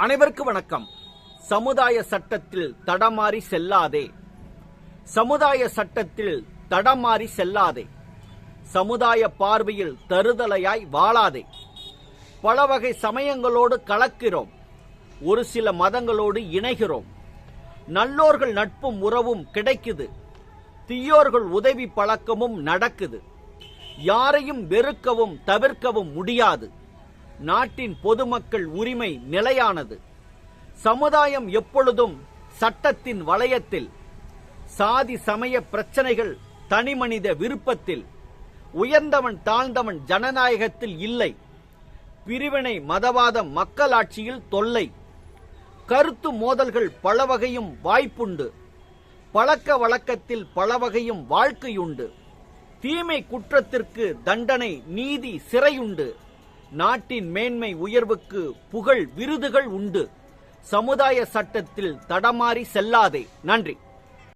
அனைவருக்கும் வணக்கம். சமுதாய சட்டத்தில் தடமாறி செல்லாதே. சமுதாய சட்டத்தில் தடமாறி செல்லாதே. சமுதாய பார்வையில் தருதலையாய் வாழாதே. பல வகை சமயங்களோடு கலக்கிறோம். ஒரு சில மதங்களோடு இணைகிறோம். நல்லோர்கள் நட்பும் உறவும் கிடைக்குது. தீயோர்கள் உதவி பழக்கமும் நடக்குது. யாரையும் வெறுக்கவும் தவிர்க்கவும் முடியாது. நாட்டின் பொதுமக்கள் உரிமை நிலையானது. சமுதாயம் எப்பொழுதும் சட்டத்தின் வளையத்தில் சாதி சமய பிரச்சனைகள் தனிமனித விருப்பத்தில் உயர்ந்தவன் தாழ்ந்தவன் ஜனநாயகத்தில் இல்லை. பிரிவினை மதவாதம் மக்களாட்சியில் தொல்லை. கருத்து மோதல்கள் பல வகையும் வாய்ப்புண்டு. பழக்க வழக்கத்தில் பலவகையும் வாழ்க்கையுண்டு. தீமை குற்றத்திற்கு தண்டனை நீதி சிறையுண்டு. நாட்டின் மேன்மை உயர்வுக்கு புகழ் விருதுகள் உண்டு. சமுதாய சட்டத்தில் தடமாறி செல்லாதே. நன்றி.